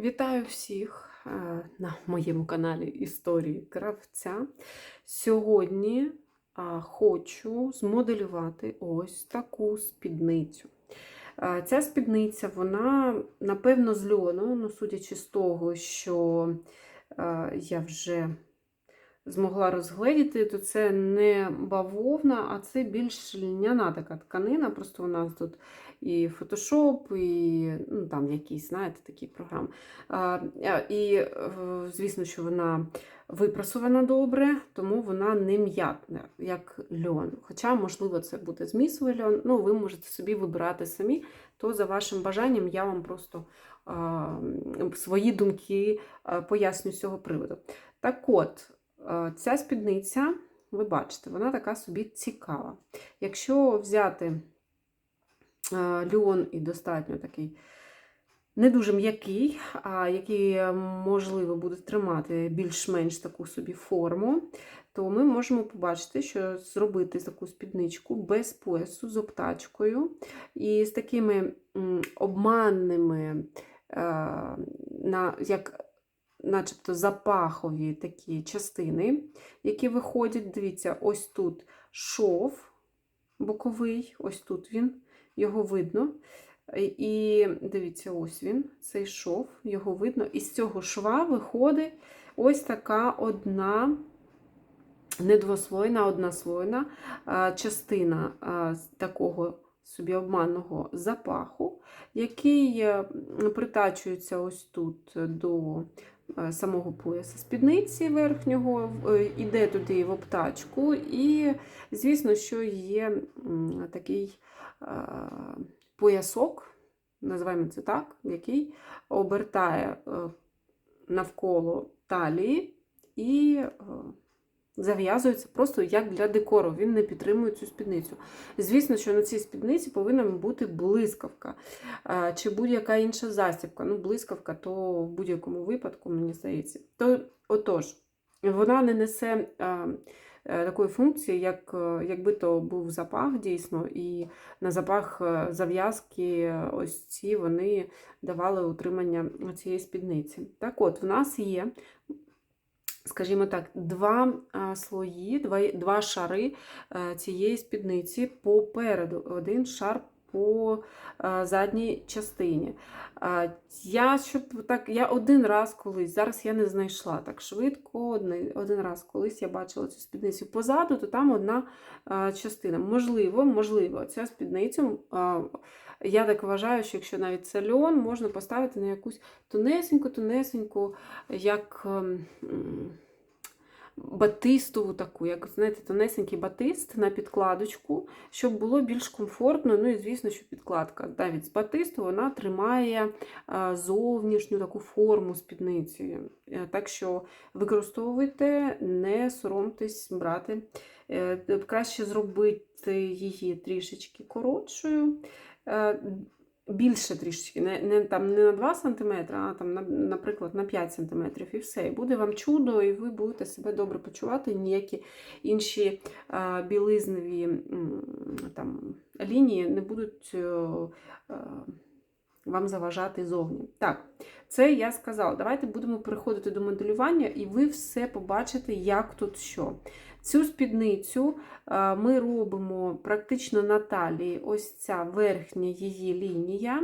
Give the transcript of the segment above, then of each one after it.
Вітаю всіх е, на моєму каналі Історії Кравця. Сьогодні хочу змоделювати ось таку спідницю. Е, Ця спідниця, вона, напевно, з льону, ну, судячи з того, що е, я вже змогла розгледіти, то це не бавовна, а це більш льняна така тканина. Просто у нас тут і Photoshop, і ну, там якісь, знаєте, такі програми. І, звісно, що вона випрасована добре, тому вона не м'ятна, як льон. Хоча, можливо, це буде змісовий льон, ну, ви можете собі вибирати самі, то за вашим бажанням я вам просто свої думки поясню з цього приводу. Так от, ця спідниця, ви бачите, вона така собі цікава. Якщо взяти льон і достатньо такий не дуже м'який, а який, е, можливо, буде тримати більш-менш таку собі форму, то ми можемо побачити, що зробити таку спідничку без поясу з обтачкою і з такими обманними, е, на, як начебто запахові такі частини, які виходять. Дивіться, ось тут шов боковий, ось тут він, його видно. І дивіться, ось він, цей шов, його видно. І з цього шва виходить ось така одна, не двослойна, а однослойна частина такого собі обманного запаху, який е, притачується ось тут до самого пояса спідниці верхнього, е, іде туди в обтачку, і, звісно, що є такий. поясок, називаємо це так, який обертає е, навколо талії і е, зав'язується просто як для декору. Він не підтримує цю спідницю. Звісно, що на цій спідниці повинна бути блискавка е, чи будь-яка інша застібка. Ну, блискавка, то в будь-якому випадку, мені здається. То, Отож, вона не несе такої функції, як, якби то був запах дійсно, і на запах зав'язки ось ці вони давали утримання цієї спідниці. Так от, в нас є, скажімо так, два слої, два, два шари цієї спідниці попереду. Один шар по задній частині. Я щоб так, я один раз колись, зараз я не знайшла так швидко, один, раз колись я бачила цю спідницю позаду, то там одна частина. Можливо, можливо, ця спідницю, я так вважаю, що якщо навіть це льон, можна поставити на якусь тонесеньку-тонесеньку, як батистову таку, як, знаєте, тонесенький батист на підкладочку, щоб було більш комфортно. Ну і, звісно, що підкладка навіть з батисту вона тримає зовнішню таку форму спідниці. Е, так що використовуйте, не соромтесь брати. Е, краще зробити її трішечки коротшою. Е, більше трішечки, не не, там, не на 2 см, а там, на, наприклад, на 5 см, і все. І буде вам чудо, і ви будете себе добре почувати. Ніякі інші а, білизнові там, лінії не будуть а, вам заважати зовні. Так, це я сказала. Давайте будемо переходити до моделювання, і ви все побачите, як тут що. Цю спідницю ми робимо практично на талії ось ця верхня її лінія.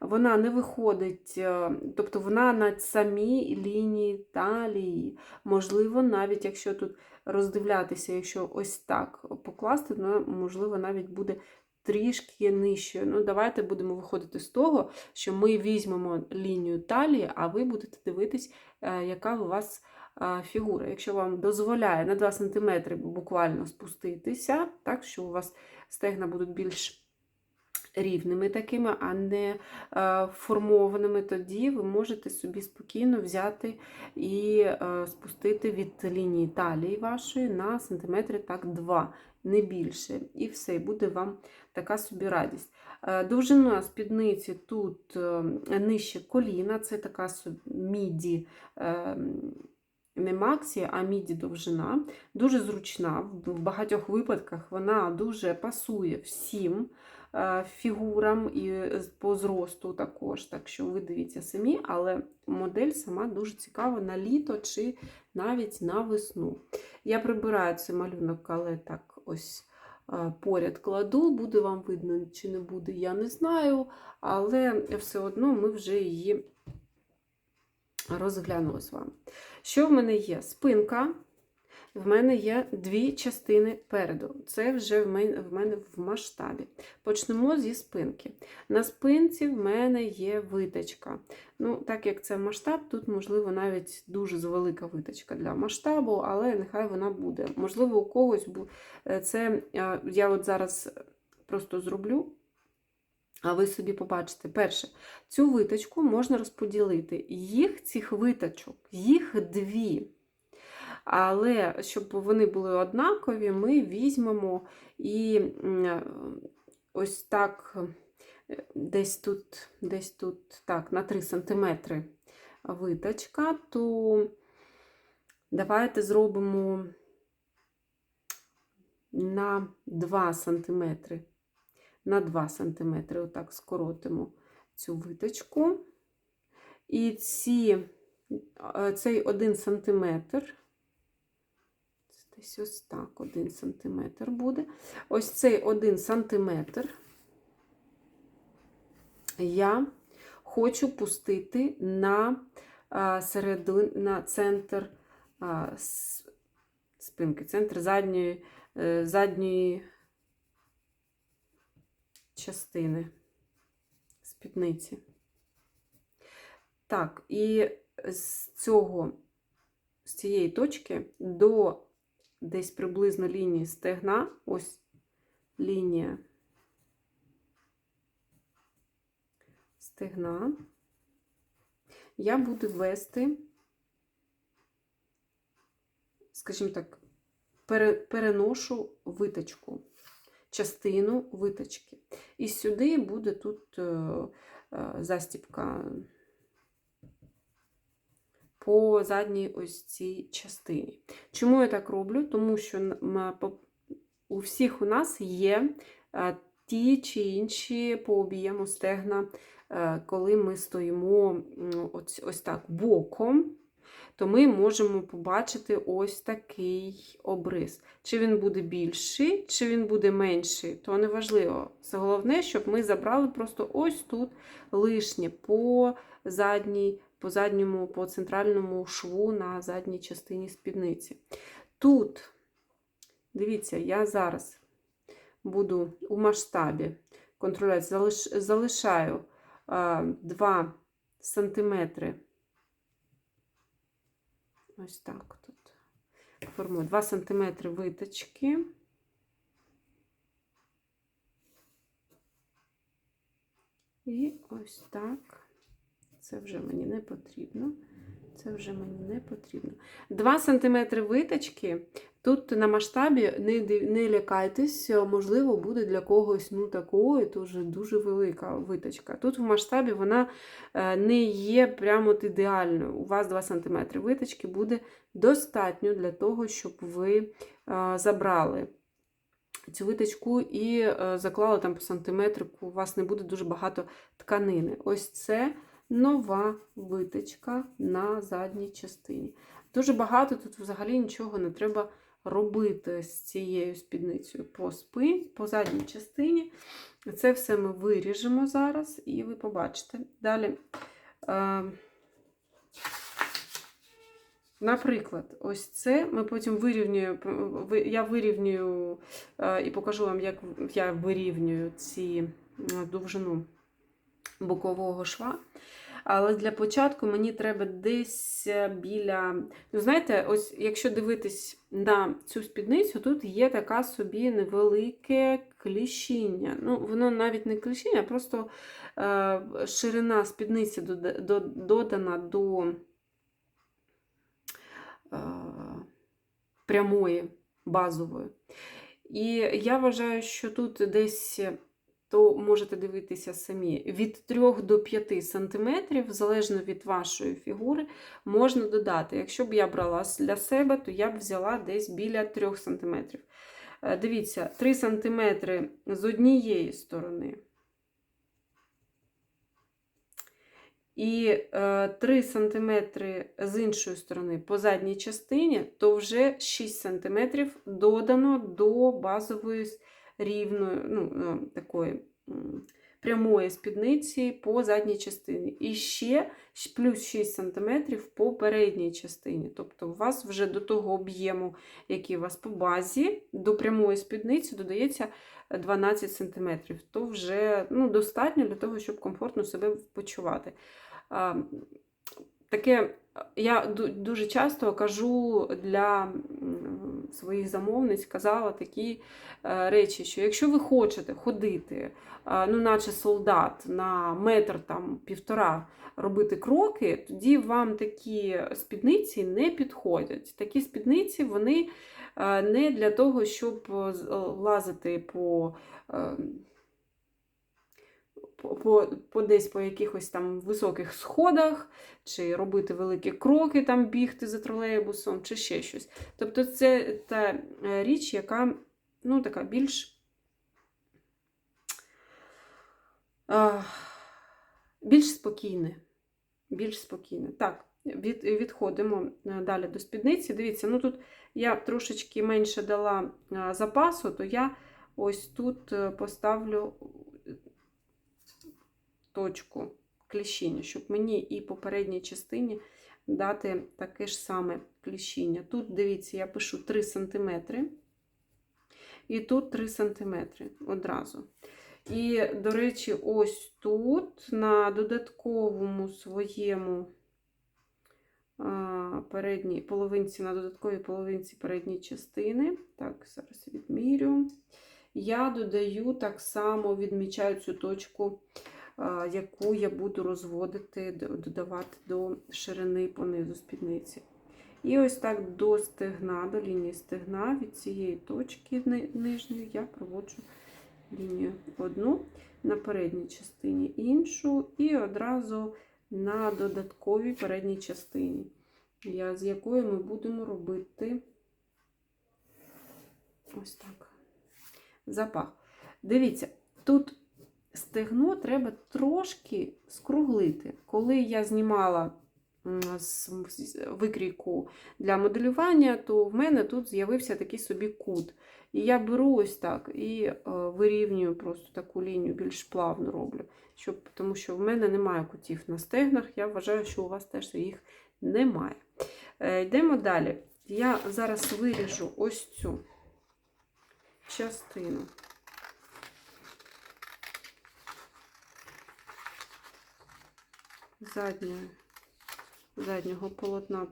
Вона не виходить, е, тобто вона на самій лінії талії. Можливо, навіть якщо тут роздивлятися, якщо ось так покласти, то, можливо, навіть буде трішки нижче. Ну, Давайте будемо виходити з того, що ми візьмемо лінію талії, а ви будете дивитись, е, яка у вас фігура. Якщо вам дозволяє на 2 см буквально спуститися, так, що у вас стегна будуть більш рівними такими, а не формованими, тоді ви можете собі спокійно взяти і спустити від лінії талії вашої на сантиметри так 2, не більше. І все, буде вам така собі радість. Довжина спідниці тут нижче коліна, це така міді ем, не Максі, а міді довжина. Дуже зручна. В багатьох випадках вона дуже пасує всім е, фігурам і по зросту також. Так що ви дивіться самі, але модель сама дуже цікава на літо чи навіть на весну. Я прибираю цей малюнок, але так ось е, поряд кладу. Буде вам видно чи не буде, я не знаю, але все одно ми вже її розглянули з вами. Що в мене є? Спинка. В мене є дві частини переду. Це вже в мене, в мене в масштабі. Почнемо зі спинки. На спинці в мене є виточка. Ну, так як це масштаб, тут, можливо, навіть дуже велика виточка для масштабу, але нехай вона буде. Можливо, у когось е, це я от зараз просто зроблю. А ви собі побачите, перше, цю виточку можна розподілити. Їх, цих виточок, їх дві. Але щоб вони були однакові, ми візьмемо і ось так, е, десь тут, десь тут, так, на 3 см виточка, то давайте зробимо на 2 см. На 2 см, отак скоротимо цю виточку. І ці, е, цей 1 см Десь ось так, 1 сантиметр буде. Ось цей 1 сантиметр я хочу пустити на середин, на центр спинки, центр задньої, е, задньої частини спідниці. Так, і з цього, з цієї точки до десь приблизно лінії стегна, ось лінія стегна, я буду вести, скажімо так, переношу виточку, частину виточки. І сюди буде тут е, е, по задній ось цій частині. Чому я так роблю? Тому що у всіх у нас є е, ті чи інші по об'єму стегна, коли ми стоїмо ось, ось так боком, то ми можемо побачити ось такий обрис. Чи він буде більший, чи він буде менший, то не важливо. Це головне, щоб ми забрали просто ось тут лишнє по задній по задньому, по центральному шву на задній частині спідниці. Тут, дивіться, я зараз буду у масштабі контролювати, залишаю 2 сантиметри. Ось так тут. Формую 2 сантиметри виточки. І ось так. Це вже мені не потрібно. Це вже мені не потрібно. 2 см виточки. Тут на масштабі не, не лякайтесь, можливо, буде для когось ну, такою, дуже дуже велика виточка. Тут в масштабі вона е, не є прямо от ідеальною. У вас 2 см виточки буде достатньо для того, щоб ви е, забрали цю виточку і е, заклали там по сантиметрику. У вас не буде дуже багато тканини. Ось це нова виточка на задній частині. Дуже багато тут взагалі нічого не треба робити з цією спідницею по спин, по задній частині. Це все ми виріжемо зараз, і ви побачите. Далі, е, наприклад, ось це ми потім вирівнюю, я вирівнюю е, і покажу вам, як я вирівнюю ці довжину бокового шва. Але для початку мені треба десь е, біля. Ну, знаєте, ось якщо дивитись на цю спідницю, тут є така собі невелике кліщіння. Ну, воно навіть не кліщіння, а просто е, ширина спідниці додана до е, прямої, базової. І я вважаю, що тут десь то можете дивитися самі. Від 3 до 5 см, залежно від вашої фігури, можна додати. Якщо б я брала для себе, то я б взяла десь біля 3 см. Е, Дивіться, 3 см з однієї сторони. І е, 3 см з іншої сторони по задній частині, то вже 6 см додано до базової рівної, ну, е, такої прямої спідниці по задній частині. І ще плюс 6 см по передній частині. Тобто у вас вже до того об'єму, який у вас по базі, до прямої спідниці додається 12 см. То вже ну, достатньо для того, щоб комфортно себе почувати. Таке я дуже часто кажу для своїх замовниць, казала такі е, речі, що якщо ви хочете ходити, е, ну, наче солдат, на метр там півтора робити кроки, тоді вам такі спідниці не підходять. Такі спідниці вони е, не для того, щоб лазити по. Е, по, по, десь по якихось там високих сходах, чи робити великі кроки, там бігти за тролейбусом, чи ще щось. Тобто це та е, річ, яка ну, така більш, більш спокійна. Більш спокійне. Так, від, відходимо е, далі до спідниці. Дивіться, ну тут я трошечки менше дала запасу, то я ось тут е, поставлю точку кліщіння, щоб мені і попередній частині дати таке ж саме кліщіння. Тут, дивіться, я пишу 3 см, і тут 3 см одразу. І, до речі, ось тут на додатковому своєму передній половинці, на додатковій половинці передньої частини, так, зараз відмірю, я додаю так само, відмічаю цю точку яку я буду розводити, додавати до ширини понизу спідниці. І ось так до стегна, до лінії стегна, від цієї точки нижньої я проводжу лінію одну на передній частині іншу, і одразу на додатковій передній частині, я, з якої ми будемо робити ось так. Запах. Дивіться, тут стегно треба трошки скруглити. Коли я знімала викрійку для моделювання, то в мене тут з'явився такий собі кут. І я беру ось так і е, вирівнюю просто таку лінію, більш плавно роблю. Щоб, тому що в мене немає кутів на стегнах. Я вважаю, що у вас теж їх немає. Е, йдемо далі. Я зараз виріжу ось цю частину. Задньої, заднього полотна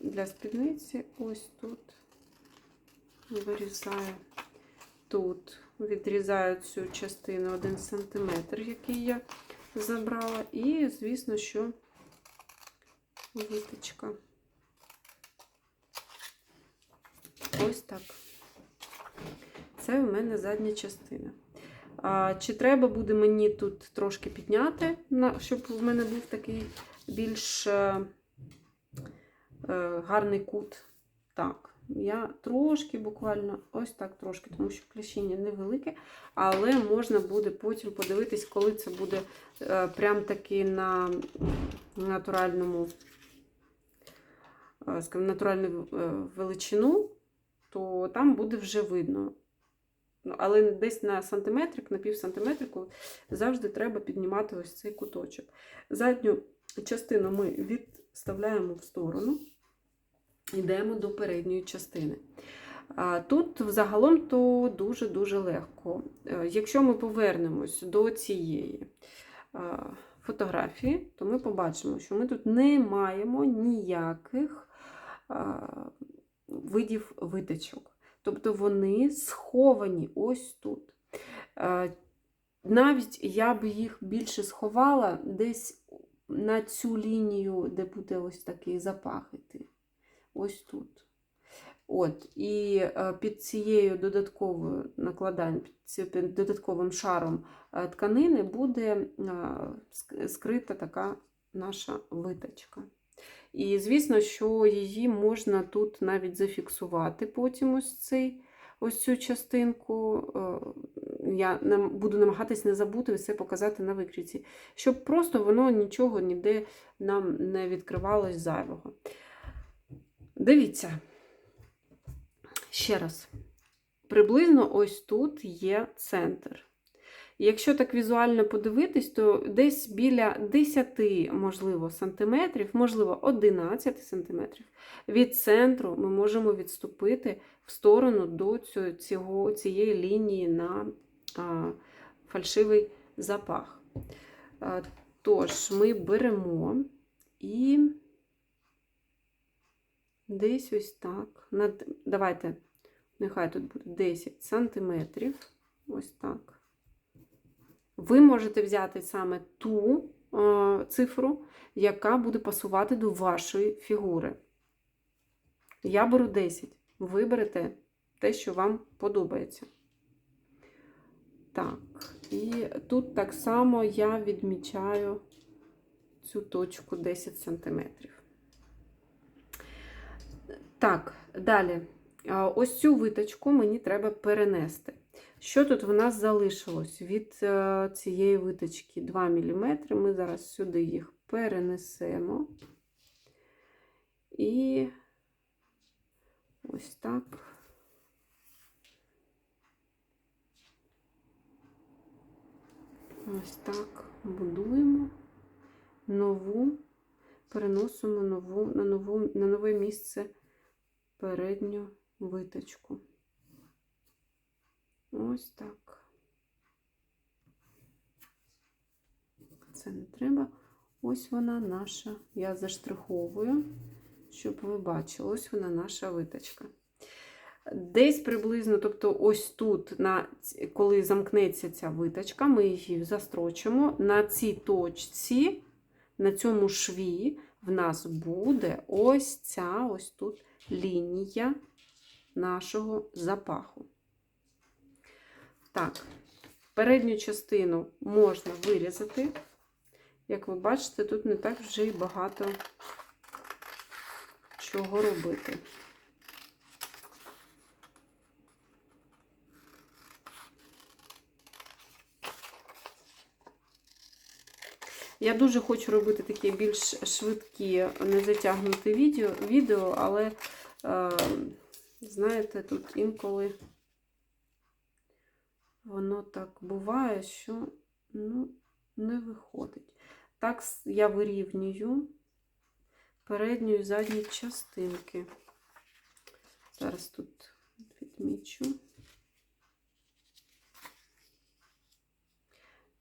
для спідниці. Ось тут вирізаю тут, відрізаю цю частину 1 см, який я забрала, і, звісно, що витичка. Ось так. Це у мене задня частина. А, чи треба буде мені тут трошки підняти, щоб в мене був такий більш е, е, гарний кут? Так, я трошки, буквально ось так трошки, тому що кліщіння невелике, але можна буде потім подивитись, коли це буде е, прям таки на натуральному, скажімо, натуральну величину, то там буде вже видно. Ну, але десь на сантиметрик, на пів сантиметрику завжди треба піднімати ось цей куточок. Задню частину ми відставляємо в сторону, йдемо до передньої частини. Тут взагалом то дуже-дуже легко. Е, Якщо ми повернемось до цієї фотографії, то ми побачимо, що ми тут не маємо ніяких видів витичок. Тобто вони сховані ось тут. Е, Навіть я б їх більше сховала десь на цю лінію, де буде ось такий запах іти. Ось тут. От, і е, під цією додатковою накладанням, під додатковим шаром е, тканини буде скрита така наша виточка. І звісно, що її можна тут навіть зафіксувати потім ось цей ось цю частинку. е, Я буду намагатись не забути все показати на викрійці, щоб просто воно нічого ніде нам не відкривалось зайвого. Дивіться. Ще раз. Приблизно ось тут є центр. Якщо так візуально подивитись, то десь біля 10, можливо, сантиметрів, можливо, 11 сантиметрів від центру ми можемо відступити в сторону до цього, цієї лінії на а, фальшивий запах. А, тож, ми беремо і десь ось так. Над, давайте, нехай тут буде 10 сантиметрів. Ось так. Ви можете взяти саме ту е, цифру, яка буде пасувати до вашої фігури. Я беру 10. Ви берете те, що вам подобається. Так, і тут так само я відмічаю цю точку 10 см. Так, далі. Ось цю виточку мені треба перенести. Що тут в нас залишилось від е, цієї виточки 2 мм. Ми зараз сюди їх перенесемо. І ось так. Ось так будуємо нову, переносимо нову, на, нову, на нове місце передню виточку. Ось так. Це не треба. Ось вона наша. Я заштриховую, щоб ви бачили, ось вона наша виточка. Десь приблизно, тобто ось тут, на, коли замкнеться ця виточка, ми її застрочимо. На цій точці, на цьому шві, в нас буде ось ця ось тут лінія нашого запаху. Так, передню частину можна вирізати. Як ви бачите, тут не так вже й багато чого робити. Я дуже хочу робити такі більш швидкі, не затягнуті відео але, е, знаєте, тут інколи воно так буває, що ну, не виходить. Так я вирівнюю передню і задню частинки. Зараз тут відмічу.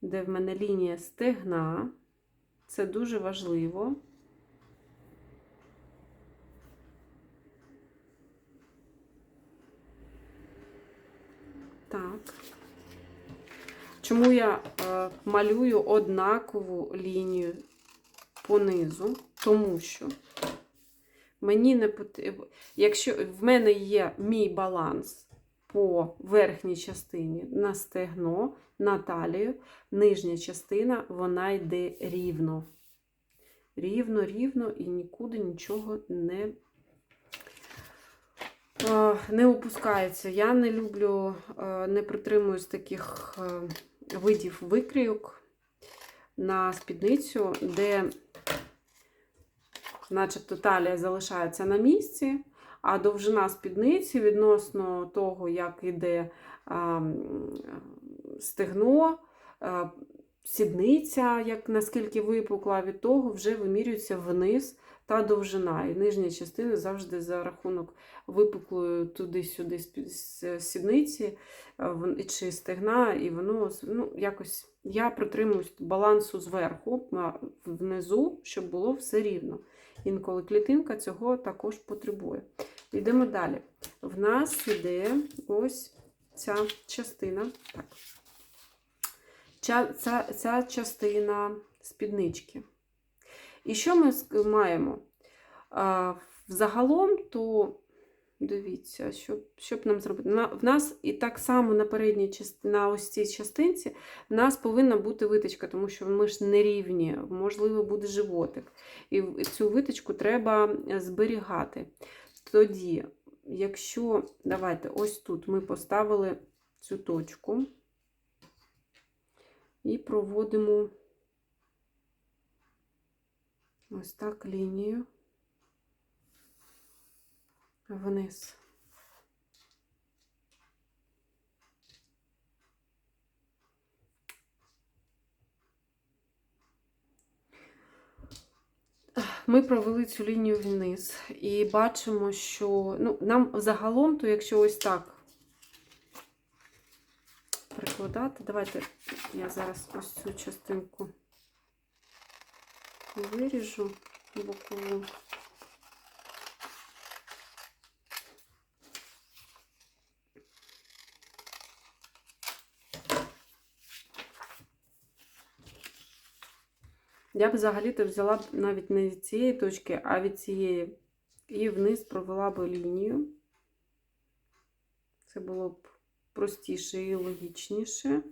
Де в мене лінія стегна. Це дуже важливо. Так. Чому я е, малюю однакову лінію по низу? Тому що мені не потрібно, якщо в мене є мій баланс по верхній частині на стегно, на талію, нижня частина вона йде рівно. Рівно, рівно і нікуди нічого не е, не опускається. Я не люблю, е, не притримуюсь таких е, видів викрійок на спідницю, де, начебто, талія залишається на місці, а довжина спідниці відносно того, як іде а, стегно, сідниця, як наскільки випукла, від того вже вимірюється вниз та довжина. І нижня частина завжди за рахунок випуклої туди-сюди сідниці е, чи стегна, і воно ну, якось я притримуюсь балансу зверху, внизу, щоб було все рівно. Інколи клітинка цього також потребує. Йдемо далі. В нас іде ось ця частина. Так. Ця, ця, ця частина спіднички. І що ми маємо? Взагалом, то дивіться, що, що б нам зробити. На, в нас і так само на передній частині, на ось цій частинці, в нас повинна бути виточка, тому що ми ж не рівні, можливо, буде животик. І цю виточку треба зберігати. Тоді якщо, давайте, ось тут ми поставили цю точку і проводимо ось так лінію вниз. Ми провели цю лінію вниз і бачимо, що ну, нам загалом, то якщо ось так прикладати, давайте я зараз ось цю частинку виріжу бокову. Я б взагалі-то взяла б навіть не від цієї точки, а від цієї. І вниз провела б лінію. Це було б простіше і логічніше.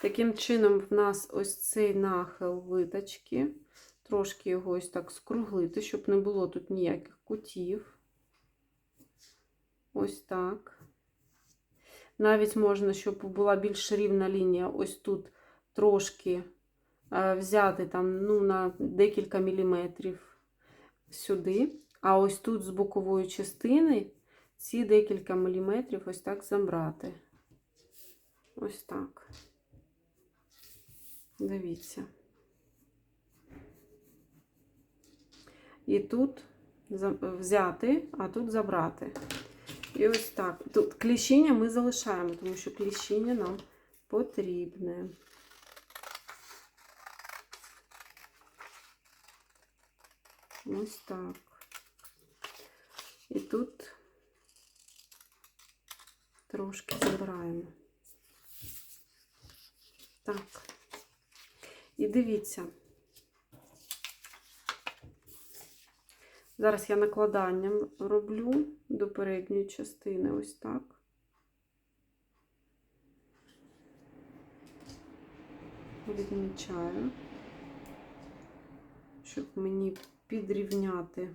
Таким чином, в нас ось цей нахил виточки. Трошки його ось так скруглити, щоб не було тут ніяких кутів. Ось так. Навіть можна, щоб була більш рівна лінія, ось тут трошки взяти там, ну, на декілька міліметрів сюди. А ось тут з бокової частини ці декілька міліметрів ось так забрати. Ось так. Дивіться. І тут взяти, а тут забрати. І ось так. Тут кліщіння ми залишаємо, тому що кліщіння нам потрібне. Ось так. І тут трошки забираємо. Так. І дивіться. Зараз я накладанням роблю до передньої частини ось так. Відмічаю, щоб мені підрівняти.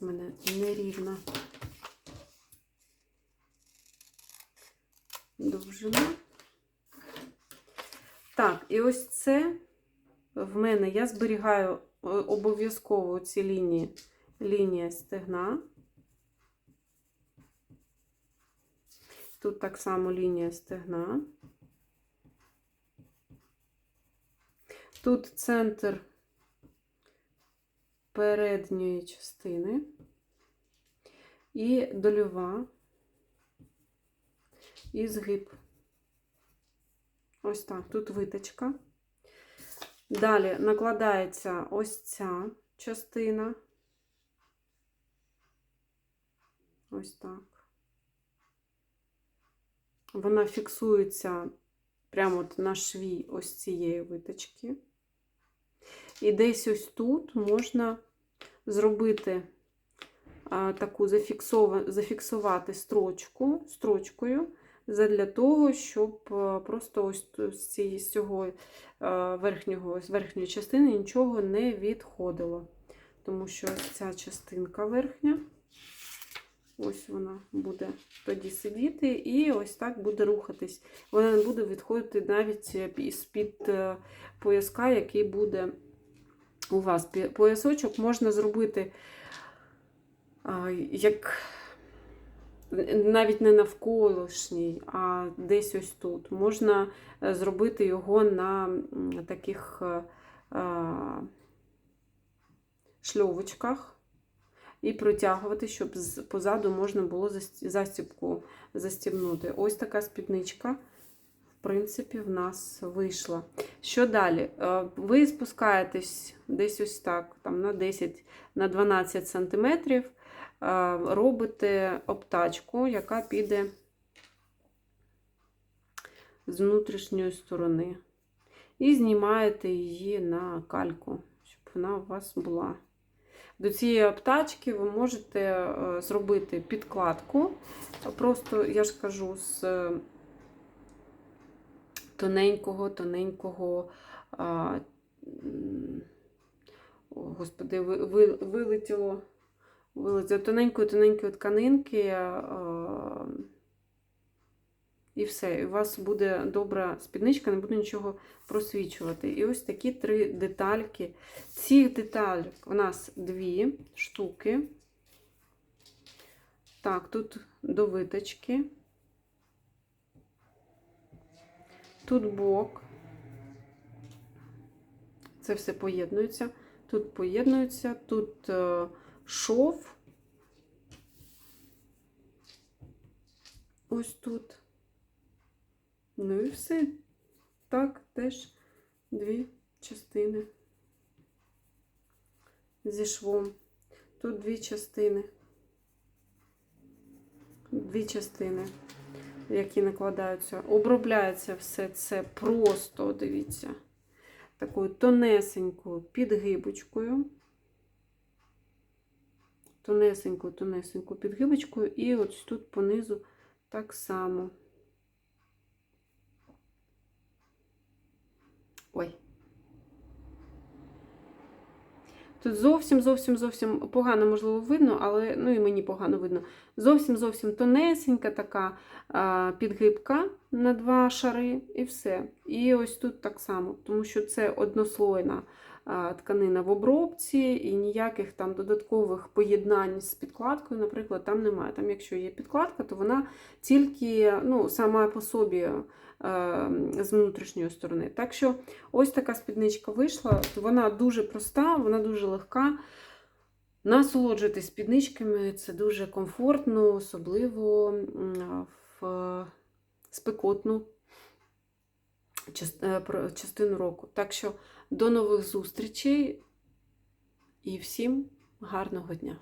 У мене нерівна довжина. Так, і ось це в мене я зберігаю е, обов'язково ці лінії лінія стегна. Тут так само лінія стегна. Тут центр передньої частини і дольова і згиб. Ось так, тут виточка. Далі накладається ось ця частина. Ось так. Вона фіксується прямо от на шві ось цієї виточки. І десь ось тут можна зробити таку зафіксувати строчку, строчкою, для того, щоб просто ось з цього верхнього, з верхньої частини нічого не відходило. Тому що ця частинка верхня. Ось вона буде тоді сидіти, і ось так буде рухатись. Вона не буде відходити навіть з-під е, пояска, який буде у вас. Поясочок можна зробити як навіть не навколишній, а десь ось тут. Можна е, зробити його на таких е, шльовочках і протягувати, щоб позаду можна було застібку застібнути. Ось така спідничка, в принципі, в нас вийшла. Що далі? Е, ви спускаєтесь десь ось так, там на 10 на 12 см, е, робите обтачку, яка піде з внутрішньої сторони. І знімаєте її на кальку, щоб вона у вас була. До цієї аптачки ви можете е, зробити підкладку. Просто, я ж кажу, з е, тоненького, тоненького. а, м, О, Господи, ви- вилетіло, вилетіло тоненької, тоненької тканинки. І все, і у вас буде добра спідничка, не буде нічого просвічувати. І ось такі три детальки. Цих деталек у нас дві штуки. Так, тут до виточки. Тут бок. Це все поєднується. Тут поєднується, тут е, шов. Ось тут. Ну і все. Так, теж дві частини зі швом. Тут дві частини. Дві частини, які накладаються. Обробляється все це просто, дивіться, такою тонесенькою підгибочкою. Тонесенькою, тонесенькою підгибочкою. І ось тут понизу так само. Ой. Тут зовсім, зовсім, зовсім погано, можливо, видно, але ну і мені погано видно. Зовсім зовсім тонесенька така а, підгибка на два шари, і все. І ось тут так само, тому що це однослойна тканина в обробці, і ніяких там додаткових поєднань з підкладкою, наприклад, там немає. Там, якщо є підкладка, то вона тільки ну, сама по собі е, з внутрішньої сторони. Так що ось така спідничка вийшла. Вона дуже проста, вона дуже легка. Насолоджуйтесь спідничками, це дуже комфортно, особливо в спекотну е, частину року. Так що до нових зустрічей і всім гарного дня!